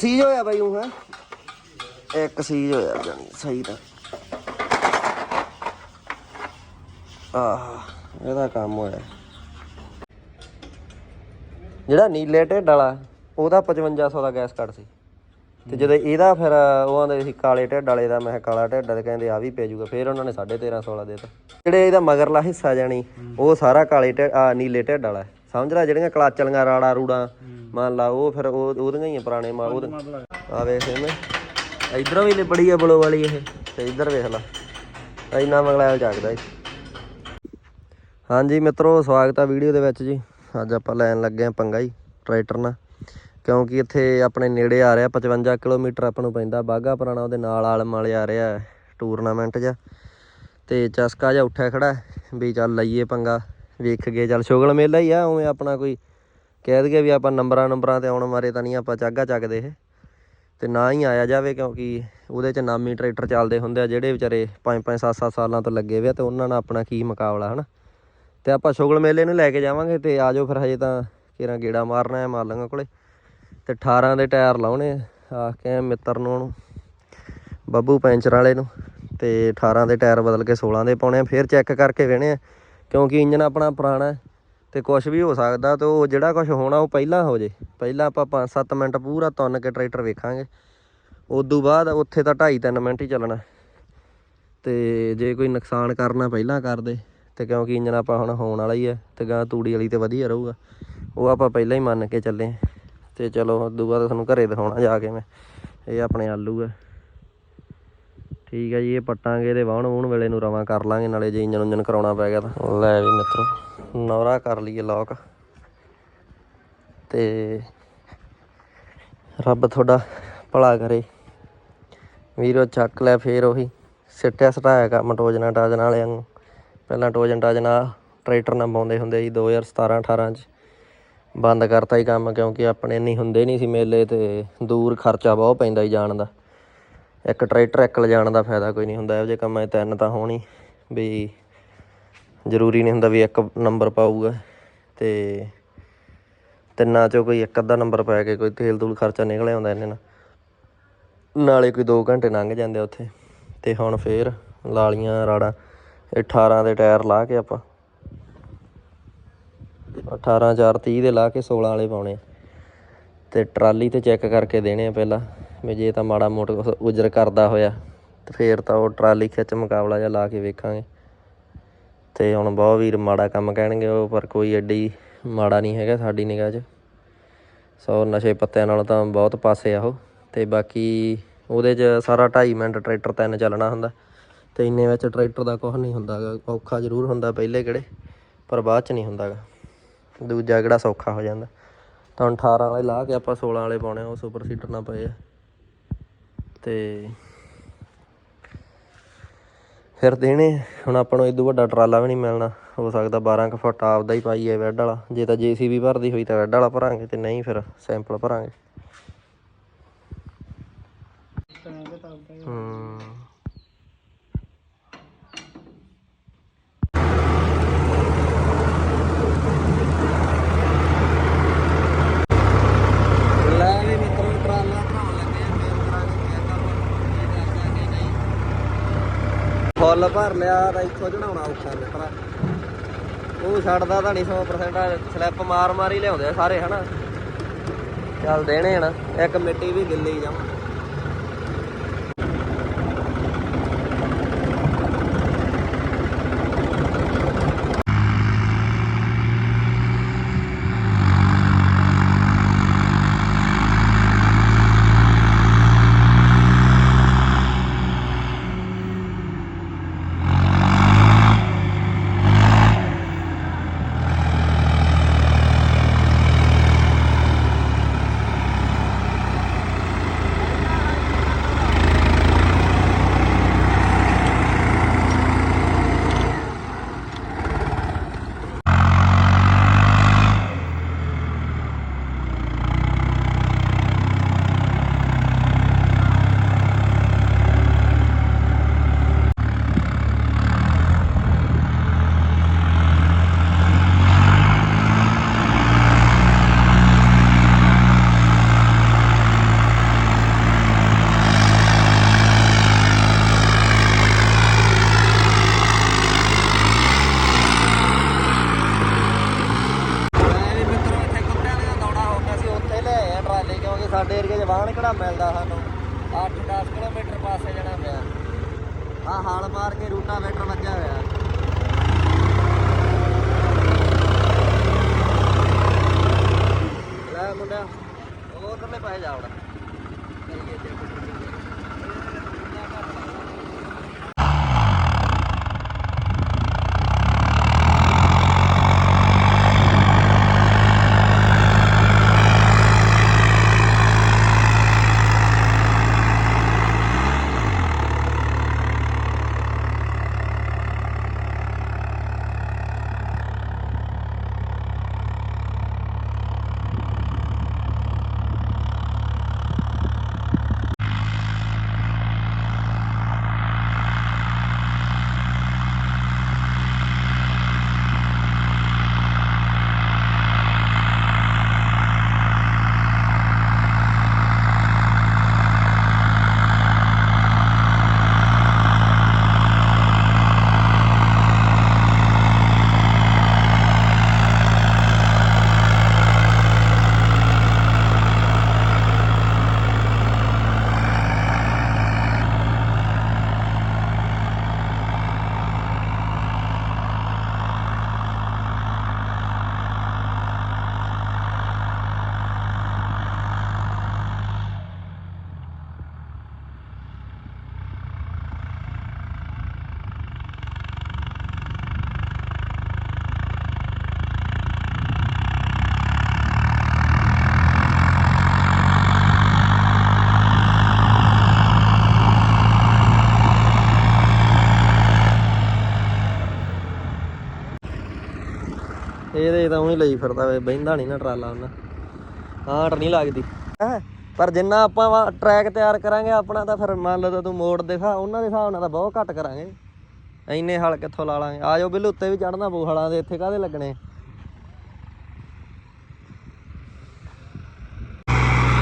ਕਸੀਜ ਹੋਇਆ ਬਾਈ ਉਹ, ਹੈ? ਇੱਕ ਸੀਜ ਹੋਇਆ ਜਾਨੀ ਸਹੀ ਤਾਂ। ਆਹ, ਇਹਦਾ ਕੰਮ ਹੋਇਆ। ਜਿਹੜਾ ਨੀਲੇ ਢਿੱਡ ਵਾਲਾ ਉਹਦਾ 5500 ਦਾ ਗੈਸ ਕੱਟ ਸੀ। ਤੇ ਜਦੋਂ ਇਹਦਾ ਫਿਰ ਉਹ ਆਂਦੇ ਸੀ ਕਾਲੇ ਢਿੱਡ ਵਾਲੇ ਦਾ, ਮੈਂ ਕਿਹਾ ਕਾਲਾ ਢਿੱਡ ਤੇ ਕਹਿੰਦੇ ਆ ਵੀ ਪੈ ਜਾਊਗਾ ਫਿਰ ਉਹਨਾਂ ਨੇ 1350 ਵਾਲਾ ਦੇਤਾ। ਜਿਹੜੇ ਇਹਦਾ ਮਗਰਲਾ ਹਿੱਸਾ ਜਾਣੀ, ਉਹ ਸਾਰਾ ਕਾਲੇ ਢਿੱਡ, ਆ ਨੀਲੇ ਢਿੱਡ ਵਾਲਾ। ਸਮਝ ਲੈ ਜਿਹੜੀਆਂ ਕਲਾਚਲੀਆਂ ਰਾੜਾ ਰੂੜਾ ਮੰਨ ਲਾ ਉਹ ਫਿਰ ਉਹ ਉਹਦੀਆਂ ਹੀ ਆ ਪੁਰਾਣੇ ਮਾਲ, ਉਹਦੇ ਆ ਵੇਖ ਇਹਨੇ। ਇਧਰੋਂ ਵੀ ਲਿਬੜੀ ਆ ਬਲੋ ਵਾਲੀ ਇਹ, ਤੇ ਇਧਰ ਵੇਖ ਲਾ। ਇੰਨਾ ਮਗਲਾ ਚੱਕਦਾ ਹਾਂਜੀ ਮਿੱਤਰੋ, ਸਵਾਗਤ ਆ ਵੀਡੀਓ ਦੇ ਵਿੱਚ ਜੀ। ਅੱਜ ਆਪਾਂ ਲੈਣ ਲੱਗੇ ਆ ਪੰਗਾ ਹੀ, ਟਰੈਕਟਰ ਨਾਲ। ਕਿਉਂਕਿ ਇੱਥੇ ਆਪਣੇ ਨੇੜੇ ਆ ਰਿਹਾ 55 ਕਿਲੋਮੀਟਰ ਆਪਾਂ ਨੂੰ ਪੈਂਦਾ। ਬਾਗਾ ਪੁਰਾਣਾ ਉਹਦੇ ਨਾਲ ਆਲਮ ਵਾਲੇ ਆ ਰਿਹਾ ਟੂਰਨਾਮੈਂਟ ਜਾ ਤੇ ਚਸਕਾ ਜਾ ਉੱਠਿਆ ਖੜਾ ਵੀ ਚੱਲ ਲਈਏ ਪੰਗਾ। ਵੇਖ ਗਏ ਚੱਲ, ਸ਼ੁਗਲ ਮੇਲਾ ਹੀ ਆ, ਉਵੇਂ ਆਪਣਾ ਕੋਈ ਕਹਿ ਦਈਏ ਵੀ ਆਪਾਂ ਨੰਬਰਾਂ ਨੰਬਰਾਂ ਤੇ ਆਉਣ ਮਾਰੇ ਤਾਂ ਨਹੀਂ ਆਪਾਂ ਚਾਗਾ ਚੱਕਦੇ ਇਹ। ਤੇ ਨਾ ਹੀ ਆਇਆ ਜਾਵੇ ਕਿਉਂਕਿ ਉਹਦੇ ਚ ਨਾਮੀ ਟਰੈਕਟਰ ਚੱਲਦੇ ਹੁੰਦੇ ਆ ਜਿਹੜੇ ਵਿਚਾਰੇ 5-5 7-7 ਸਾਲਾਂ ਤੋਂ ਲੱਗੇ ਹੋਏ ਆ ਤੇ ਉਹਨਾਂ ਨਾਲ ਆਪਣਾ ਕੀ ਮੁਕਾਬਲਾ, ਹਨਾ? ਤੇ ਆਪਾਂ ਸ਼ੁਗਲ ਮੇਲੇ ਨੂੰ ਲੈ ਕੇ ਜਾਵਾਂਗੇ ਤੇ ਆਜੋ ਫਿਰ ਹਜੇ ਤਾਂ ਕਿਰਾਂ ਗੇੜਾ ਮਾਰਨਾ ਹੈ ਮਾਲਾਂਗਾ ਕੋਲੇ। ਤੇ 18 ਦੇ ਟਾਇਰ ਲਾਉਣੇ ਆ ਆਖ ਕੇ ਮਿੱਤਰ ਨੂੰ ਉਹਨੂੰ, ਬੱਬੂ ਪੈਂਚਰ ਵਾਲੇ ਨੂੰ। ਤੇ 18 ਦੇ ਟਾਇਰ ਬਦਲ ਕੇ 16 ਦੇ ਪਾਉਣੇ ਆ, ਫਿਰ ਚੈੱਕ ਕਰਕੇ ਵੇਣੇ ਆ, ਕਿਉਂਕਿ ਇੰਜਨ ਆਪਣਾ ਪੁਰਾਣਾ ਤੇ ਕੁਝ ਵੀ ਹੋ ਸਕਦਾ ਤੇ ਉਹ ਜਿਹੜਾ ਕੁਝ ਹੋਣਾ ਉਹ ਪਹਿਲਾਂ ਹੋ ਜੇ। ਪਹਿਲਾਂ ਆਪਾਂ 5-7 ਮਿੰਟ ਪੂਰਾ ਤੁੰਨ ਕੇ ਟਰੈਕਟਰ ਵੇਖਾਂਗੇ। ਉਦੋਂ ਬਾਅਦ ਉੱਥੇ ਤਾਂ 2.5-3 ਮਿੰਟ ਹੀ ਚੱਲਣਾ। ਤੇ ਜੇ ਕੋਈ ਨੁਕਸਾਨ ਕਰਨਾ ਪਹਿਲਾਂ ਕਰ ਦੇ, ਤੇ ਕਿਉਂਕਿ ਇੰਜਨ ਆਪਾਂ ਹੁਣ ਹੋਣ ਵਾਲਾ ਹੀ ਹੈ ਤੇ ਗਾਂ ਤੂੜੀ ਵਾਲੀ ਤੇ ਵਧੀਆ ਰਹੂਗਾ। ਉਹ ਆਪਾਂ ਪਹਿਲਾਂ ਹੀ ਮੰਨ ਕੇ ਚੱਲੇ ਹਾਂ। ਤੇ ਚਲੋ, ਉਦੋਂ ਬਾਅਦ ਤੁਹਾਨੂੰ ਘਰੇ ਦਿਖਾਉਣਾ ਜਾ ਕੇ ਮੈਂ। ਇਹ ਆਪਣੇ ਆਲੂ ਹੈ ਠੀਕ ਹੈ ਜੀ, ਇਹ ਪੱਟਾਂਗੇ ਤੇ ਵਾਹਣ ਵੂਣ ਵੇਲੇ ਨੂੰ ਰਵਾਂ ਕਰ ਲਾਂਗੇ, ਨਾਲੇ ਜੇ ਇੰਜਨ ਉਂਜਨ ਕਰਾਉਣਾ ਪੈ ਗਿਆ ਤਾਂ। ਲੈ ਵੀ ਮਿੱਤਰੋ ਨਵਰਾ ਕਰ ਲਈਏ ਲੋਕ ਤੇ ਰੱਬ ਤੁਹਾਡਾ ਭਲਾ ਕਰੇ। ਵੀਰੋ, ਚੱਕ ਲੈ ਫੇਰ ਉਹੀ। ਸਿੱਟਿਆ ਸਟਾਇਆ ਕੰਮ ਟੋਜਨਾ ਟਾਜਨਾ ਵਾਲਿਆਂ ਨੂੰ। ਪਹਿਲਾਂ ਟੋਜਨ ਟਾਜਨਾ ਟਰੈਕਟਰ ਨਾਲ ਪਾਉਂਦੇ ਹੁੰਦੇ ਸੀ 2017 18 ਚ। ਬੰਦ ਕਰਤਾ ਹੀ ਕੰਮ, ਕਿਉਂਕਿ ਆਪਣੇ ਨਹੀਂ ਹੁੰਦੇ ਨਹੀਂ ਸੀ ਮੇਲੇ ਤੇ ਦੂਰ ਖਰਚਾ ਬਹੁਤ ਪੈਂਦਾ ਹੀ ਜਾਣ ਦਾ। ਇੱਕ ਟਰੈਕਟਰ ਇੱਕ ਲਿਜਾਣ ਦਾ ਫਾਇਦਾ ਕੋਈ ਨਹੀਂ ਹੁੰਦਾ, ਇਹੋ ਜਿਹੇ ਕੰਮਾਂ 'ਚ ਤਿੰਨ ਤਾਂ ਹੋਣੀ ਵੀ ਜ਼ਰੂਰੀ ਨਹੀਂ ਹੁੰਦਾ ਵੀ ਇੱਕ ਨੰਬਰ ਪਾਊਗਾ ਤੇ ਤਿੰਨਾਂ ਚੋਂ ਕੋਈ ਇੱਕ ਅੱਧਾ ਨੰਬਰ ਪੈ ਕੇ ਕੋਈ ਤੇਲ ਤੂਲ ਖਰਚਾ ਨਿਕਲ ਆਉਂਦਾ ਇਹਨੇ ਨਾਲ। ਨਾਲੇ ਕੋਈ 2 ਘੰਟੇ ਲੰਘ ਜਾਂਦੇ ਆ ਉੱਥੇ, ਤੇ ਹੁਣ ਫੇਰ ਲਾਲੀਆਂ, ਰਾੜਾਂ, ਇਹ 18 ਦੇ ਟਾਇਰ ਲਾ ਕੇ ਆਪਾਂ। 18 4 30 ਦੇ ਲਾ ਕੇ 16 ਵਾਲੇ ਪਾਉਣੇ ਆ। ਤੇ ਟਰਾਲੀ ਤੇ ਚੈੱਕ ਕਰਕੇ ਦੇਣੇ ਆ ਪਹਿਲਾਂ। ਵੀ ਜੇ ਤਾਂ ਮਾੜਾ ਮੋਟਾ ਕੁਛ ਉਜਰ ਕਰਦਾ ਹੋਇਆ, ਤੇ ਫੇਰ ਤਾਂ ਉਹ ਟਰਾਲੀ ਖਿੱਚ ਮੁਕਾਬਲਾ ਜਿਹਾ ਲਾ ਕੇ ਵੇਖਾਂਗੇ। ਤੇ ਹੁਣ ਬਹੁਤ ਵੀਰ ਮਾੜਾ ਕੰਮ ਕਹਿਣਗੇ ਉਹ, ਪਰ ਕੋਈ ਐਡੀ ਮਾੜਾ ਨਹੀਂ ਹੈਗਾ ਸਾਡੀ ਨਿਗਾਹ 'ਚ। ਸੋ ਨਸ਼ੇ ਪੱਤਿਆਂ ਨਾਲ ਤਾਂ ਬਹੁਤ ਪਾਸੇ ਆ ਉਹ। ਤੇ ਬਾਕੀ ਉਹਦੇ 'ਚ ਸਾਰਾ 2.5 ਮਿੰਟ ਟਰੈਕਟਰ ਤਿੰਨ ਚੱਲਣਾ ਹੁੰਦਾ। ਤੇ ਇੰਨੇ ਵਿੱਚ ਟਰੈਕਟਰ ਦਾ ਕੁਝ ਨਹੀਂ ਹੁੰਦਾ ਗਾ ਔਖਾ ਜ਼ਰੂਰ ਹੁੰਦਾ ਪਹਿਲੇ ਕਿਹੜੇ, ਪਰ ਬਾਅਦ 'ਚ ਨਹੀਂ ਹੁੰਦਾ ਗਾ ਦੂਜਾ ਕਿਹੜਾ ਸੌਖਾ ਹੋ ਜਾਂਦਾ। ਤਾਂ ਹੁਣ 18 ਵਾਲੇ ਲਾ ਕੇ ਆਪਾਂ 16 ਵਾਲੇ ਪਾਉਣੇ ਉਹ ਸੁਪਰ ਸੀਟਰ ਨਾਲ ਪਏ ਆ। ਤੇ ਫਿਰ ਦੇਣੇ ਹੁਣ ਆਪਾਂ ਨੂੰ ਇਦੋਂ ਵੱਡਾ ਟਰਾਲਾ ਵੀ ਨਹੀਂ ਮਿਲਣਾ। ਹੋ ਸਕਦਾ 12 ਕੁ ਫੁੱਟ ਆਪਦਾ ਹੀ ਪਾਈਏ ਬੈੱਡ ਵਾਲਾ। ਜੇ ਤਾਂ ਜੀਸੀਬੀ ਭਰਦੀ ਹੋਈ ਤਾਂ ਬੈੱਡ ਵਾਲਾ ਭਰਾਂਗੇ ਤੇ ਨਹੀਂ ਫਿਰ ਸੈਂਪਲ ਭਰਾਂਗੇ। ਹੂੰ ਲੈ ਵੀ ਮਿੱਤਰੋ ਟਰਾਲਾ ਭਰਾਉਣ ਲੱਗੇ ਆ ਫੇਰ ਕਰਾਂਗੇ ਫੇਰ ਕੰਮ ਇਹ ਕਰਦਾ ਕਿ ਨਹੀਂ ਫੁੱਲ ਭਰ ਲਿਆ ਤਾਂ ਇੱਥੋਂ ਚੜਾਉਣਾ ਔਖਾ ਮਿੱਤਰਾ ਉਹ ਛੱਡਦਾ ਤਾਂ ਨਹੀਂ 100% ਸਲਿੱਪ ਮਾਰ ਮਾਰ ਹੀ ਲਿਆਉਂਦੇ ਆ ਸਾਰੇ, ਹਨਾ। ਚੱਲ ਦੇਣੇ ਹਨਾ ਇੱਕ ਮਿੱਟੀ ਵੀ ਗਿੱਲੀ ਜਾਵਾਂ। ਸਾਡੇ ਏਰੀਆ 'ਚ ਵਾਹਣ ਕਿਹੜਾ ਮਿਲਦਾ ਸਾਨੂੰ? 8-10 ਕਿਲੋਮੀਟਰ ਪਾਸੇ ਜਾਣਾ ਪਿਆ। ਆ ਹਾਲ ਮਾਰ ਕੇ ਰੂਟਾਵੇਟਰ ਵੱਜਾ ਹੋਇਆ। ਲੈ ਮੁੰਡਿਆ ਉਹ ਉਧਰਲੇ ਪਾਸੇ ਜਾ ਵੜਾ ਇਹਦੇ ਤਾਂ ਉਹੀ ਲਈ ਫਿਰਦਾ ਵੇ, ਬਹਿੰਦਾ ਨਹੀਂ ਨਾ ਟਰਾਲਾ ਉਹਨਾਂ। ਆਟ ਨਹੀਂ ਲੱਗਦੀ। ਹੈਂ। ਪਰ ਜਿੰਨਾ ਆਪਾਂ ਟਰੈਕ ਤਿਆਰ ਕਰਾਂਗੇ, ਆਪਣਾ ਤਾਂ ਫਿਰ ਮੰਨ ਲਓ ਤੂੰ ਮੋੜ ਦਿਖਾ ਉਹਨਾਂ ਦੇ ਹਿਸਾਬ ਨਾਲ ਤਾਂ ਬਹੁਤ ਘੱਟ ਕਰਾਂਗੇ। ਇੰਨੇ ਹਲ ਕਿੱਥੋਂ ਲਾ ਲਾਂਗੇ? ਆਜੋ ਬਿੱਲ ਉੱਤੇ ਵੀ ਚੜਨਾ ਪਊ, ਹਲਾਂ ਦੇ ਇੱਥੇ ਕਾਹਦੇ ਲੱਗਣੇ?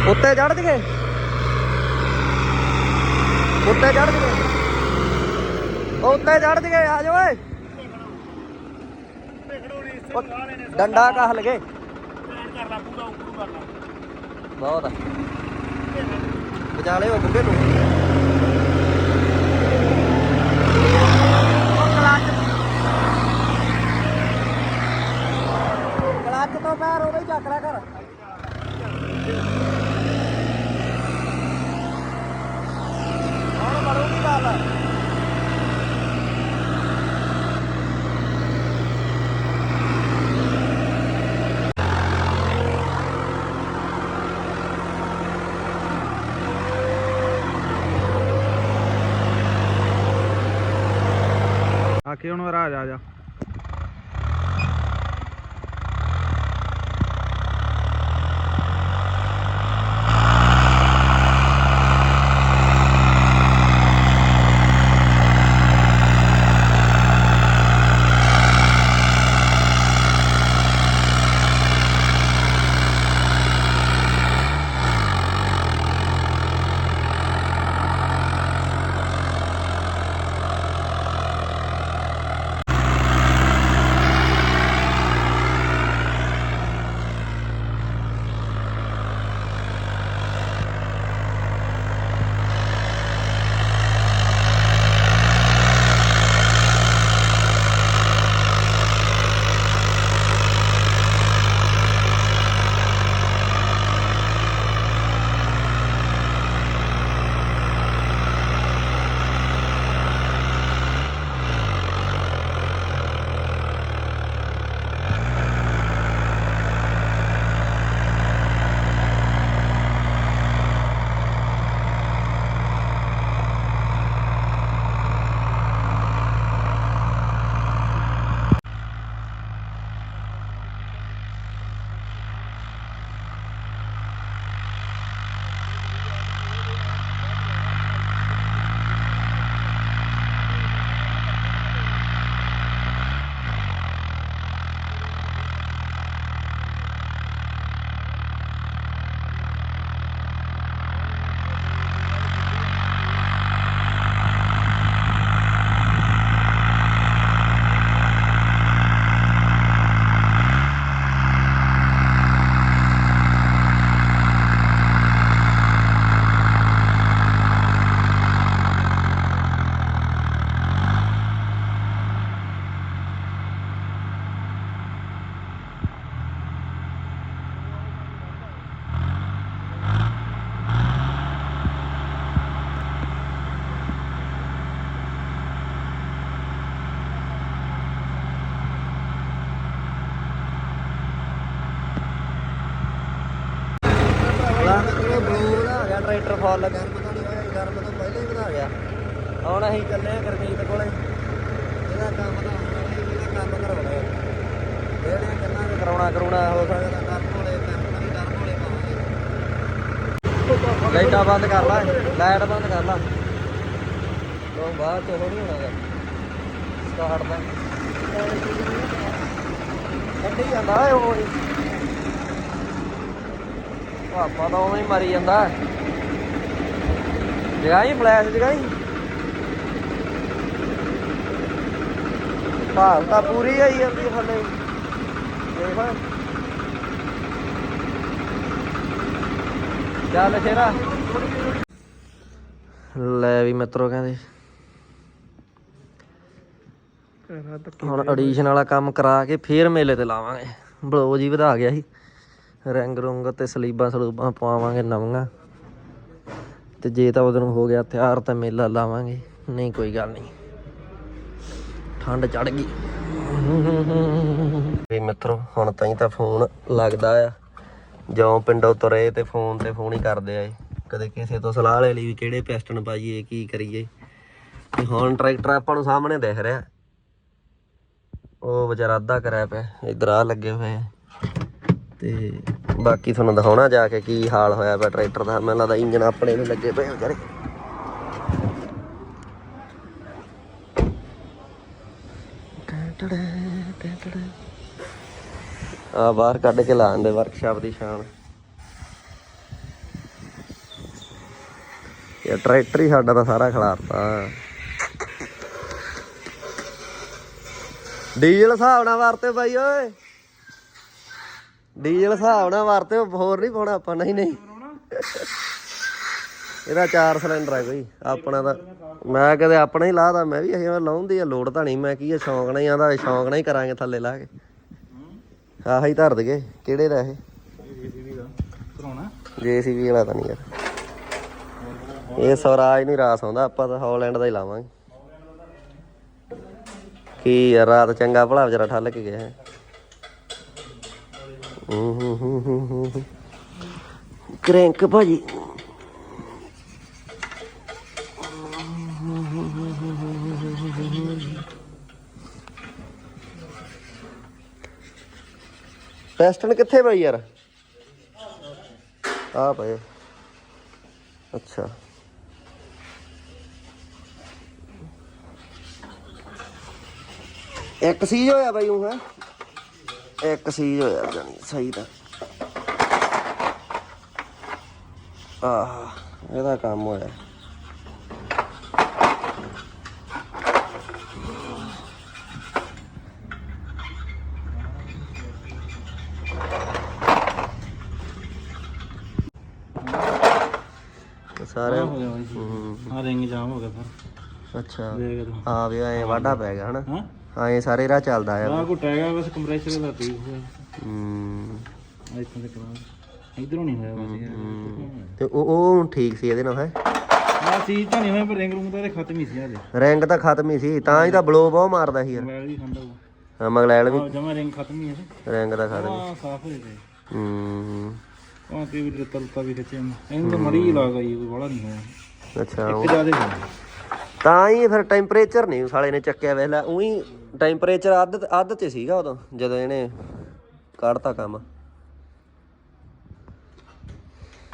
ਉੱਤੇ ਚੜ ਜਗੇ ਉੱਤੇ ਚੜ ਜਗੇ ਉੱਤੇ ਚੜ ਜਗੇ ਆ ਜਾ ਓਏ। ਉਹ ਡੰਡਾ ਕਹ ਲਗੇ ਬਹੁਤ ਆ। ਵਿਚਾਲੇ ਉਹ ਬੁੱਢੇ ਨੂੰ। ਉਹ ਕਲੱਚ। ਤੋਂ ਪੈਰ ਉਹਦੇ ਹੀ ਚੱਕ ਲਿਆ ਕਰ। ਹੁਣ ਬੜੂਗੀ ਗੱਲ ਆਕੇ ਹੁਣ ਰਾਜ ਆ ਜਾ ਟਰੈਕਟਰ ਫੁੱਲ ਗਰਮ ਤੋਂ ਨਹੀਂ ਹੋਇਆ ਗਰਮ ਤੋਂ ਪਹਿਲਾਂ ਹੀ ਵਧਾ ਗਿਆ। ਹੁਣ ਅਸੀਂ ਚੱਲੇ ਆ ਗੁਰਮੀਤ ਕੋਲੇ। ਇਹਦਾ ਕੰਮ ਤਾਂ ਇਹਦਾ ਕੰਮ ਕਰਾਉਣਾ ਜਿਹੜੇ ਕੰਨਾਂ ਨੂੰ ਕਰਾਉਣਾ ਕਰਾਉਣਾ ਹੋ ਸਕਦਾ ਕਰਨ ਹੋਲੇ ਪੈਂਪਰ ਵੀ ਕਰਨ ਹੋਲੇ ਪਾਵਾਂਗੇ। ਲਾਈਟਾਂ ਬੰਦ ਕਰ ਲਾ, ਲਾਈਟ ਬੰਦ ਕਰ ਲਾ। ਤੋਂ ਬਾਅਦ ਚ ਹੋਣੀ ਹੋਣਾ ਸਟਾਰਟ ਦਾ ਕੱਢੀ ਜਾਂਦਾ ਉਹ ਪਾਪਾ ਤਾਂ ਉਵੇਂ ਹੀ ਮਰੀ ਜਾਂਦਾ। ਜਗਾਈ ਫਲੈਸ਼ ਜਗਾਈ। ਭਾਵ ਤਾਂ ਪੂਰੀ ਆਈ ਜਾਂਦੀ ਥੱਲੇ ਦੇਖ। ਚੱਲ ਸ਼ੇਰਾ। ਲੈ ਵੀ ਮਿੱਤਰੋ ਕਹਿੰਦੇ। ਹੁਣ ਐਡੀਸ਼ਨ ਵਾਲਾ ਕੰਮ ਕਰਾ ਕੇ ਫੇਰ ਮੇਲੇ ਤੇ ਲਾਵਾਂਗੇ। ਬਲੋ ਜੀ ਵਧਾ ਗਿਆ ਸੀ। ਰੰਗ ਰੁੰਗ ਤੇ ਸਲੀਬਾਂ ਸਲੂਬਾਂ ਪਵਾਵਾਂਗੇ ਨਵੀਆਂ। ਤੇ ਜੇ ਤਾਂ ਉਦੋਂ ਹੋ ਗਿਆ ਤਿਆਰ ਤਾਂ ਮੇਲਾ ਲਾਵਾਂਗੇ। ਨਹੀਂ, ਕੋਈ ਗੱਲ ਨਹੀਂ। ਠੰਡ ਚੜ ਗਈ। ਵੀ ਮਿੱਤਰੋ, ਹੁਣ ਹੀ ਤਾਂ ਫੋਨ ਲੱਗਦਾ ਆ। ਜਿਉਂ ਪਿੰਡੋਂ ਤੁਰੇ ਤੇ ਫੋਨ ਤੇ ਫੋਨ ਹੀ ਕਰਦੇ ਆ ਕਦੇ ਕਿਸੇ ਤੋਂ ਸਲਾਹ ਲੈ ਲਈ ਵੀ ਕਿਹੜੇ ਪਿਸਟਨ ਪਾਈਏ, ਕੀ ਕਰੀਏ। ਤੇ ਹੁਣ ਟਰੈਕਟਰ ਆਪਾਂ ਨੂੰ ਸਾਹਮਣੇ ਦਿਖ ਰਿਹਾ। ਉਹ ਵਿਚਾਰਾ ਅੱਧਾ ਕਰਿਆ ਪਿਆ, ਇਧਰ ਆ ਲੱਗੇ ਹੋਏ ਆ। ਤੇ ਬਾਕੀ ਤੁਹਾਨੂੰ ਦਿਖਾਉਣਾ ਜਾ ਕੇ ਕੀ ਹਾਲ ਹੋਇਆ ਪਿਆ ਟਰੈਕਟਰ ਦਾ। ਮੈਨੂੰ ਲੱਗਦਾ ਇੰਜਨ ਆਪਣੇ ਨੂੰ ਲੱਗੇ ਪਏ ਵਿਚਾਰੇ। ਆ ਬਾਹਰ ਕੱਢ ਕੇ ਲਾਉਣ ਦੇ ਵਰਕਸ਼ਾਪ ਦੀ ਸ਼ਾਨ ਇਹ ਟਰੈਕਟਰ ਹੀ ਸਾਡਾ ਤਾਂ ਸਾਰਾ ਖਿਲਾਰਤਾ। ਡੀਜ਼ਲ ਹਿਸਾਬ ਨਾਲ ਵਰਤੇ ਬਾਈ ਓਏ। ਡੀਜ਼ਲ ਹਿਸਾਬ ਨਾਲ ਵਰਤੇ ਹੋਰ ਨਹੀਂ ਪਾਉਣਾ ਆਪਾਂ, ਨਹੀਂ ਨਹੀਂ। ਇਹਦਾ ਚਾਰ ਸਿਲੰਡਰ ਹੈ ਕੋਈ, ਆਪਣਾ ਤਾਂ। ਮੈਂ ਕਦੇ ਆਪਣਾ ਹੀ ਲਾਦਾ ਮੈਂ ਵੀ ਇਹ ਲਾਉਂਦੀ ਆ, ਲੋੜ ਤਾਂ ਨਹੀਂ, ਮੈਂ ਕੀ ਆ, ਸ਼ੌਂਕ ਨਾਲ ਆਂਦਾ ਸ਼ੌਂਕ ਨਾਲ ਕਰਾਂਗੇ ਥੱਲੇ ਲਾ ਕੇ। ਆਹ ਹੀ ਧਰ ਦਗੇ ਕਿਹੜੇ ਦਾ ਇਹ? ਜੀਸੀਬੀ ਦਾ ਕਰਾਉਣਾ ਜੇਸੀਬੀ ਵਾਲਾ ਤਾਂ ਨਹੀਂ ਯਾਰ। ਇਹ ਸਵਰਾਜ ਨਹੀਂ ਰਾਸ ਆਉਂਦਾ, ਆਪਾਂ ਤਾਂ ਹਾਲੈਂਡ ਦਾ ਹੀ ਲਾਵਾਂਗੇ। ਕੀ ਯਾਰ ਰਾਤ ਚੰਗਾ ਭਲਾ ਵਿਚਾਰਾ ਠੱਲ ਕੇ ਗਿਆ ਹੈ। ਕ੍ਰੈਂਕ ਭਾਜੀ ਪੈਸਟਨ ਕਿੱਥੇ ਪਈ ਯਾਰ? ਆ ਪਏ। ਅੱਛਾ। ਇੱਕ ਸੀਜ ਹੋਇਆ ਬਾਈ ਉਹ ਹੈ? ਇੱਕ ਸੀਜ ਹੋਇਆ ਜਾਨੀ ਸਹੀ ਤਾਂ ਆਹ ਇਹਦਾ ਕੰਮ ਹੋਇਆ। ਸਾਰੇ ਹੋ ਗਿਆ ਬਾਈ ਹੂੰ, ਰਿੰਗ ਜਾਮ ਹੋ ਗਿਆ ਫਿਰ। ਅੱਛਾ। ਆ ਵੀ ਐ ਵਾਢਾ ਪੈ ਗਿਆ ਹਨਾ? ਹਾਂ ਐ ਸਾਰੇ ਰਾਹ ਚੱਲਦਾ ਆ। ਆ ਘੁੱਟਿਆ ਗਿਆ ਬਸ ਕੰਪਰੈਸਰ ਠੀਕ ਹੋਇਆ। ਹੂੰ। ਇੱਥੋਂ ਇਧਰੋਂ ਨਹੀਂ ਹੋਇਆ ਬਸ ਯਾਰ ਤੇ ਉਹ ਉਹ ਠੀਕ ਸੀ ਇਹਦੇ ਨਾਲ ਹੈ? ਆ ਚੀਜ਼ ਤਾਂ ਨਹੀਂ ਹੋਇਆ ਪਰ ਰਿੰਗ ਰੂੰਗ ਤਾਂ ਇਹਦੇ ਖਤਮ ਹੀ ਸੀ ਹਲੇ ਰੈਂਕ ਤਾਂ ਖਤਮ ਹੀ ਸੀ ਤਾਂ ਹੀ ਤਾਂ ਬਲੋ ਬਹੁਤ ਮਾਰਦਾ ਸੀ ਯਾਰ। ਮੋਬਾਈਲ ਵੀ ਖੰਡਾ ਉਹ ਹਾਂ, ਮਗਲੈਲ ਵੀ। ਜਮਾ ਰਿੰਗ ਖਤਮ ਹੀ ਹੈ ਰੈਂਕ ਦਾ ਖਤਮ ਆ ਸਾਫ਼ ਹੋ ਗਏ ਹੂੰ। ਆ ਤੇ ਵੀ ਰਤਲ ਤਾਂ ਵੀ ਖਿੱਚੇ ਇਹਨੂੰ ਤਾਂ ਮੜੀ ਲਾ ਗਈ ਕੋਈ ਬੜਾ ਨਹੀਂ ਹੋਇਆ। ਅੱਛਾ ਇੱਕ ਉਹ- ਜਿਆਦੇ ਹੋਇਆ। ਤਾਂ ਹੀ ਫਿਰ ਟੈਂਪਰੇਚਰ ਨਹੀਂ ਸਾਲੇ ਨੇ ਚੱਕਿਆ ਵੇਖ ਲੈ ਉਹੀ ਟੈਂਪਰੇਚਰ ਅੱਧ ਅੱਧ ਤੇ ਸੀਗਾ ਉਦੋਂ ਜਦੋਂ ਇਹਨੇ ਕੱਢਤਾ ਕੰਮ।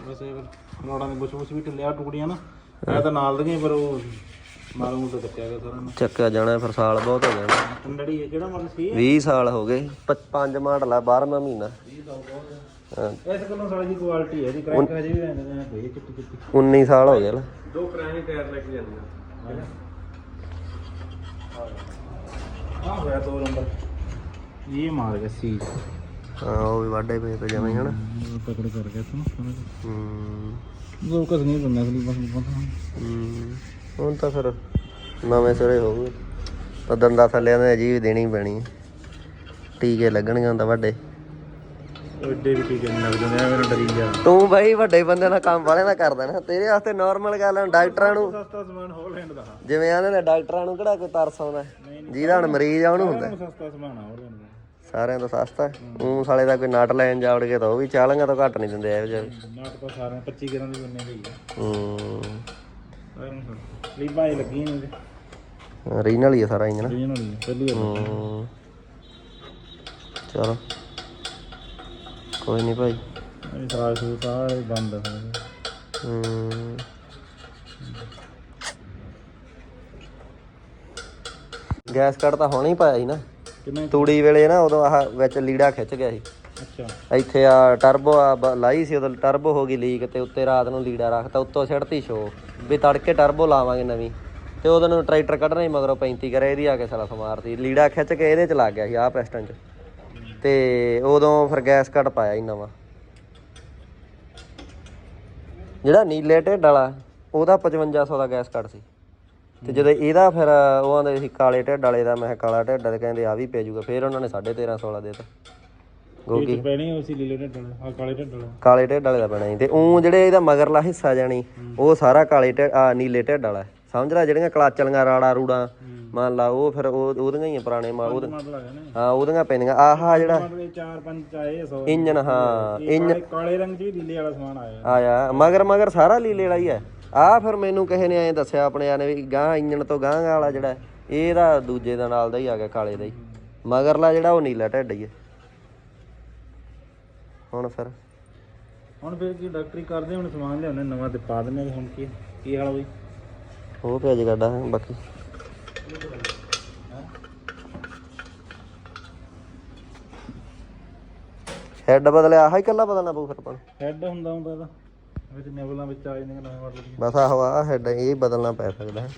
ਬਸ ਇਹ ਫਿਰ ਰੋੜਾਂ ਦੇ ਬੁੱਛ ਬੁੱਛ ਵੀ ਢਿੱਲਿਆ ਟੁਕੜੀਆਂ ਨਾ ਇਹ ਤਾਂ ਨਾਲ ਦੀਆਂ ਪਰ ਉਹ ਮਾਰੂ ਤਾਂ ਚੱਕਿਆ ਗਿਆ ਸਾਰਾ ਨਾ। ਚੱਕਿਆ ਜਾਣਾ ਫਿਰ ਸਾਲ ਬਹੁਤ ਹੋ ਜਾਣਾ। ਟੰਡੜੀ ਹੈ ਕਿਹੜਾ ਮਾਡਲ ਸੀ? 20 ਸਾਲ ਹੋ ਗਏ ਪੰਜ ਮਾਡਲ ਆ 12ਵਾਂ ਮਹੀਨਾ। ਹਾਂ, ਇਸ ਗੱਲੋਂ ਸਾਲੀ ਦੀ ਕੁਆਲਿਟੀ ਹੈ ਦੀ ਕ੍ਰੈਕ ਹਜੇ ਵੀ ਆਂਦੇ ਨੇ ਕੋਈ ਚਿੱਟੀ ਚਿੱਟੀ। 19 ਸਾਲ ਹੋ ਗਏ ਲੈ ਦੋ ਕਰਾਏ ਟਾਇਰ ਲੈ ਕੇ ਜਾਂਦੇ ਆ ਹੋਇਆ ਦੋ ਨੰਬਰ ਇਹ ਮਾਰ ਗਿਆ ਸੀ। ਹਾਂ ਉਹ ਵੀ ਵਾਢੇ ਪਏ ਤੇ ਜਮੇ ਹਨਾ। ਪਕੜ ਕਰ ਗਿਆ ਤੂੰ ਹੂੰ। ਦੋ ਕਸ ਨਹੀਂ ਬੰਦਾ ਅਸਲੀ ਬਸ ਪਤਾ ਹੂੰ। ਹੁਣ ਤਾਂ ਫਿਰ ਨਵੇਂ ਸਿਰੇ ਹੋਊਗੇ। ਤਾਂ ਦੰਦਾ ਥੱਲੇ ਨੇ ਅਜੀਬ ਦੇਣੀ ਪੈਣੀ ਹੈ। ਟੀਕੇ ਲੱਗਣਗੇ ਤਾਂ ਵੱਡੇ। ਐਡੇ ਵੀ ਟੀਕੇ ਨਹੀਂ ਲੱਗਦੇ ਨੇ ਐਵੇਂ ਡਰੀ ਜਾ ਤੂੰ ਬਾਈ ਵੱਡੇ ਬੰਦੇ ਦਾ ਕੰਮ ਵਾਲੇ ਦਾ ਕਰਦਾ ਨਾ। ਤੇਰੇ ਵਾਸਤੇ ਨਾਰਮਲ ਗੱਲ ਹੈ ਡਾਕਟਰਾਂ ਨੂੰ। ਸਸਤਾ ਸਮਾਨ ਹੋਲੈਂਡ ਦਾ। ਜਿਵੇਂ ਆਂਦੇ ਨੇ ਡਾਕਟਰਾਂ ਨੂੰ ਕਿਹੜਾ ਕੋਈ ਤਰਸ ਆਉਂਦਾ। ਜਿਹਦਾ ਹੁਣ ਮਰੀਜ਼ ਆ ਉਹਨੂੰ ਹੁੰਦਾ। ਸਸਤਾ ਸਮਾਨ ਆ ਹੋਲੈਂਡ ਦਾ ਸਾਰਿਆਂ ਤੋਂ ਸਸਤਾ। ਉਹ ਸਾਲੇ ਦਾ ਕੋਈ ਨਟ ਲੈਣ ਜਾਵੜਗੇ ਤਾਂ ਉਹ ਵੀ ਚਾਲਾਂਗਾ ਤੋਂ ਘੱਟ ਨਹੀਂ ਦਿੰਦੇ ਇਹੋ ਜਿਹੇ। ਨਾਟ ਤਾਂ ਸਾਰਿਆਂ 25 ਗ੍ਰਾਮ ਦੀ ਬੰਨੇ ਗਈ ਆ। ਹੂੰ। ਲੀਬਾਂ ਹੀ ਲੱਗੀਆਂ ਨੇ ਇਹਦੇ। ਰੀਨਲ ਹੀ ਆ ਸਾਰਾ ਇੰਜਨ ਰੀਜਨਲ ਹੀ ਪਹਿਲੀ ਵਾਰ ਹੂੰ। ਚਲੋ। ਕੋਈ ਨਹੀਂ ਭਾਈ। ਇਹ ਸਾਰਾ ਸੂ ਸਾਰੇ ਬੰਦ ਹੋਏ ਹੂੰ। ਗੈਸ ਕੱਟ ਤਾਂ ਹੁਣੇ ਹੀ ਪਾਇਆ ਸੀ ਨਾ। ਕਿੰਨੇ ਤੂੜੀ ਵੇਲੇ ਨਾ ਉਦੋਂ ਆਹ ਵਿੱਚ ਲੀੜਾ ਖਿੱਚ ਗਿਆ ਸੀ। ਅੱਛਾ। ਇੱਥੇ ਆ ਟਰਬੋ ਆ ਬ- ਲਾਈ ਸੀ ਉਦੋਂ ਟਰਬੋ ਹੋ ਗਈ ਲੀਕ ਤੇ ਉੱਤੇ ਰਾਤ ਨੂੰ ਲੀੜਾ ਰੱਖਤਾ ਉੱਤੋਂ ਛੱਡਤੀ ਸ਼ੋ ਵੀ ਤੜਕੇ ਟਰਬੋ ਲਾਵਾਂਗੇ ਨਵੀਂ। ਤੇ ਉਦੋਂ ਨੂੰ ਟਰੈਕਟਰ ਕੱਢਣਾ ਹੀ ਮਗਰੋਂ 35 ਕਰੇ ਇਹਦੀ ਆ ਕੇ ਸਲਫ ਮਾਰਤੀ। ਲੀੜਾ ਖਿੱਚ ਕੇ ਇਹਦੇ ਚ ਲੱਗ ਗਿਆ ਸੀ ਆਹ ਪਿਸਟਨ ਚ। ਤੇ ਉਦੋਂ ਫਿਰ ਗੈਸ ਕੱਟ ਪਾਇਆ ਹੀ ਨਵਾਂ। ਜਿਹੜਾ ਨੀਲੇ ਢਿੱਡ ਵਾਲਾ ਉਹਦਾ 5500 ਦਾ ਗੈਸ ਕੱਟ ਸੀ। ਤੇ ਜਦੋਂ ਇਹਦਾ ਫਿਰ ਉਹ ਆਂਦੇ ਸੀ ਕਾਲੇ ਢਿੱਡ ਵਾਲੇ ਦਾ ਮੈਂ ਕਿਹਾ ਕਾਲਾ ਢਿੱਡ ਤੇ ਕਹਿੰਦੇ ਆ ਵੀ ਪੈ ਜਾਊਗਾ। ਫਿਰ ਉਹਨਾਂ ਨੇ 1350 ਵਾਲਾ ਦੇਤਾ। ਗੋਗੀ। ਪੈਣੀ ਉਹ ਸੀ ਲੀਲੇ ਢੱਡਲ ਆ ਕਾਲੇ ਢੱਡਲ ਕਾਲੇ ਢਿੱਡ ਵਾਲੇ ਦਾ ਬਣਾ ਸੀ। ਤੇ ਉਹ ਜਿਹੜੇ ਇਹਦਾ ਮਗਰਲਾ ਹਿੱਸਾ ਜਾਣੀ ਉਹ ਸਾਰਾ ਕਾਲੇ ਢਿੱਡ ਆ ਨੀਲੇ ਢਿੱਡ ਵਾਲਾ। ਹੈ। ਸਮਝ ਲੈ ਜਿਹੜੀਆਂ ਕਲਾਚਲੀਆਂ ਰਾੜਾ ਰੂੜਾ ਮੰਨ ਲਾ ਉਹ ਫਿਰ ਉਹ ਉਹਦੀਆਂ ਹੀ ਆ ਪੁਰਾਣੇ ਮਾਲ ਉਹਦੇ ਮਾਡਲ ਆ ਗਿਆ ਨਾ ਹਾਂ ਉਹਦੀਆਂ ਪੈਂਦੀਆਂ। ਆਹ ਜਿਹੜਾ ਇਹ 4 5 ਚਾਏ 100 ਇੰਜਨ ਹਾਂ ਇੰਜਨ। ਕਾਲੇ ਰੰਗ 'ਚ ਵੀ ਲੀਲੇ ਵਾਲਾ ਸਮਾਨ ਆਇਆ। ਆਇਆ ਮਗਰ ਮਗਰ ਸਾਰਾ ਲੀਲੇ ਵਾਲਾ ਹੀ ਹੈ ਆ ਫਿਰ ਮੈਨੂੰ ਕਿਸੇ ਨੇ ਐਂ ਦੱਸਿਆ ਆਪਣੇ ਆ ਨੇ ਵੀ ਗਾਂ ਇੰਜਨ ਤੋਂ ਗਾਂ ਵਾਲਾ ਜਿਹੜਾ ਇਹਦਾ ਦੂਜੇ ਦਾ ਨਾਲ ਦਾ ਹੀ ਆ ਗਿਆ ਕਾਲੇ ਦਾ ਹੀ। ਮਗਰਲਾ ਜਿਹੜਾ ਉਹ ਨੀਲਾ ਢਿੱਡ ਹੀ ਹੈ ਹੁਣ ਫਿਰ? ਹੁਣ ਫਿਰ ਕੀ ਡਾਕਟਰੀ ਕਰਦੇ ਹੁਣ ਸਮਾਨ ਲਿਆਉਣੇ ਨਵਾਂ ਤੇ ਪਾ ਦਿੰਦੇ ਹੁਣ ਕੀ ਕੀ ਹਾਲ ਬਈ? ਉਹ ਪਿਆਜ ਕੱਢਾ ਬਾਕੀ। ਹੈਡ ਬਦਲਿਆ ਆਹ ਹੀ ਕੱਲਾ ਬਦਲਣਾ ਪਊ ਫਿਰ ਆਪਾਂ ਨੂੰ। ਹੈਡ ਹੁੰਦਾ ਹੁੰਦਾ ਇਹਦਾ। ਵਿੱਚ ਨਿਵਲਾਂ ਵਿੱਚ ਆ ਜਾਂਦੀਆਂ ਨਵੇਂ ਮਾਡਲ ਦੀਆਂ। ਬਸ ਆਹ ਆ ਹੈਡ ਇਹ ਬਦਲਣਾ ਪੈ ਸਕਦਾ ਹੈ।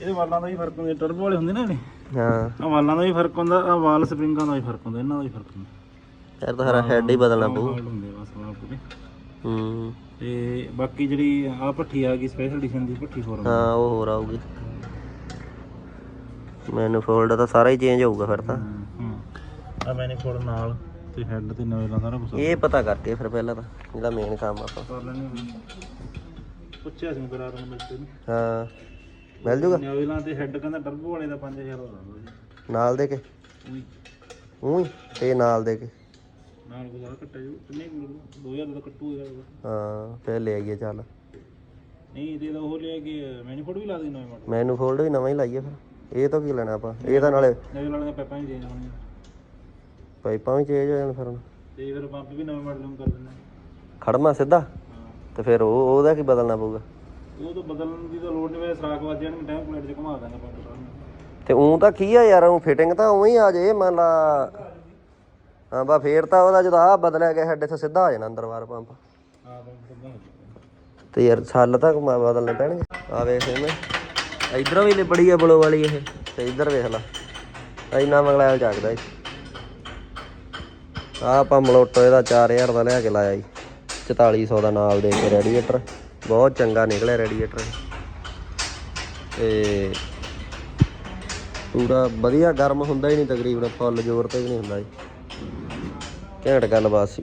ਇਹਦੇ ਵਾਲਾਂ ਦਾ ਵੀ ਫ਼ਰਕ ਹੁੰਦਾ ਟਰਬੋ ਵਾਲੇ ਹੁੰਦੇ ਨਾ ਇਹਨੇ ਹਾਂ। ਆ ਵਾਲਾਂ ਦਾ ਵੀ ਫ਼ਰਕ ਹੁੰਦਾ ਆ ਵਾਲ ਸਪਰਿੰਗਾਂ ਦਾ ਵੀ ਫ਼ਰਕ ਹੁੰਦਾ ਇਹਨਾਂ ਦਾ ਵੀ ਫ਼ਰਕ ਹੁੰਦਾ। ਯਾਰ ਤਾਂ ਹਰਾ ਹੈਡ ਹੀ ਬਦਲਣਾ ਪਊ। ਵਾਲ ਹੁੰਦੇ ਬਸ ਵਾਲ ਪੂਰੇ। ਹੂੰ। ਤੇ ਬਾਕੀ ਜਿਹੜੀ ਆ ਭੱਠੀ ਆ ਗਈ ਸਪੈਸ਼ਲ ਐਡੀਸ਼ਨ ਦੀ ਭੱਠੀ ਫੋਰਮ ਹਾਂ ਉਹ ਹੋਰ ਆਊਗੀ। ਮੈਨੂੰ ਫੋਲਡ ਤਾਂ ਸਾਰਾ ਹੀ ਚੇਂਜ ਹੋਊਗਾ ਫਿਰ ਤਾਂ। ਹਾਂ ਆ ਮੈਨੀਫੋਲਡ ਨਾਲ ਤੇ ਹੈਡ ਤੇ ਨਵੇਲਾਂ ਸਾਰਾ ਕੁਝ ਇਹ ਪਤਾ ਕਰਕੇ ਫਿਰ ਪਹਿਲਾਂ ਤਾਂ ਜਿਹੜਾ ਮੇਨ ਕੰਮ ਆਪਾਂ। ਕਰ ਲੈਣੇ ਪੁੱਛਿਆ ਸੀ ਬਰਾਰ ਨੂੰ ਮਿਲਦੇ ਨੇ ਹਾਂ ਮਿਲ ਜੂਗਾ? ਨਵੇਲਾਂ ਤੇ ਹੈਡ ਕਹਿੰਦਾ ਟਰਬੋ ਵਾਲੇ ਦਾ 5000 ਦਾ ਦਿੰਦਾ ਜੀ ਨਾਲ ਦੇ ਕੇ? ਉਹੀ। ਉਹੀ ਤੇ ਨਾਲ ਦੇ ਕੇ। ਨਾਲ ਗੁਜ਼ਾਰਾ ਕੱਟਿਆ ਜੋ ਕਿੰਨੇ ਕੁ ਮਿਲੂ 2000 ਦਾ ਕੱਟੂ ਇਹਦਾ ਹਾਂ ਫਿਰ ਲੈ ਆਈਏ ਚੱਲ। ਨਹੀਂ ਇਹਦੇ ਦਾ ਉਹ ਲਿਆ ਕਿ ਮੈਨੀਫੋਲਡ ਵੀ ਲਾ ਦੇ ਨਵੇਂ ਮਾਡਲ ਮੈਨੂੰ ਫੋਲਡ ਵੀ ਨਵਾਂ ਹੀ ਲਾਈਏ ਫਿਰ। ਇਹ ਤੋਂ ਕੀ ਲੈਣਾ ਆਪਾਂ? ਇਹ ਤਾਂ ਨਾਲੇ ਨਵੇਂ ਵਾਲੇ ਦੀਆਂ ਪੈਪਾਂ ਹੀ ਚੇਂਜ ਹੋਣੀਆਂ। ਪਾਈਪਾਂ ਵੀ ਚੇਂਜ ਹੋ ਜਾਣ ਫਿਰ ਹੁਣ। ਤੇ ਫਿਰ ਪੰਪ ਵੀ ਨਵੇਂ ਮਾਡਲ ਨੂੰ ਕਰ ਦਿੰਦੇ ਖੜਮਾ ਸਿੱਧਾ? ਹਾਂ। ਤੇ ਫਿਰ ਉਹ ਉਹਦਾ ਕੀ ਬਦਲਣਾ ਪਊਗਾ? ਉਹ ਤਾਂ ਬਦਲਣ ਦੀ ਤਾਂ ਲੋੜ ਨਹੀਂ ਵੇ ਸਰਾਕ ਵੱਜ ਜਾਣਗੇ ਟਾਈਮ ਪਲੇਟ 'ਚ ਘੁਮਾ ਦਾਂਗੇ ਪੰਪ ਸਾਰਾ ਤੇ ਉਹ ਤਾਂ ਕੀ ਆ ਯਾਰ ਉਹ ਫਿਟਿੰਗ ਤਾਂ ਉਵੇਂ ਹੀ ਆ ਜੇ ਮੰਨ ਲਾ ਹਾਂ ਬਾ ਫੇਰ ਤਾਂ ਉਹਦਾ ਜਦੋਂ ਆ ਬਦਲਿਆ ਗਿਆ ਹੈਡ ਇੱਥੇ ਸਿੱਧਾ ਆ ਜਾਣਾ ਅੰਦਰ ਵਾਰ ਪੰਪ। ਹਾਂ ਤੇ ਯਾਰ ਛੱਲ ਤਾਂ ਬਦਲਨੇ ਪੈਣਗੇ। ਆ ਵੇਖ ਇਹਨੇ ਇਧਰੋਂ ਵੀ ਲਿਬੜੀ ਆ ਬਲੋ ਵਾਲੀ ਇਹ। ਤੇ ਇਧਰ ਵੇਖ ਲਾ। ਇੰਨਾ ਮਗਲਾਇਲ ਚੱਕਦਾ ਈ ਆ ਆਪਾਂ ਮਲੋਟੋ ਇਹਦਾ 4000 ਦਾ ਲਿਆ ਕੇ ਲਾਇਆ ਜੀ। 4400 ਦਾ ਨਾਲ ਦੇ ਕੇ ਰੈਡੀਏਟਰ। ਬਹੁਤ ਚੰਗਾ ਨਿਕਲਿਆ ਰੈਡੀਏਟਰ। ਤੇ ਪੂਰਾ ਵਧੀਆ ਗਰਮ ਹੁੰਦਾ ਹੀ ਨਹੀਂ ਤਕਰੀਬਨ, ਫੁੱਲ ਜ਼ੋਰ ਤੇ ਵੀ ਨਹੀਂ ਹੁੰਦਾ ਜੀ। ਘੈਂਟ ਗੱਲਬਾਤ ਸੀ।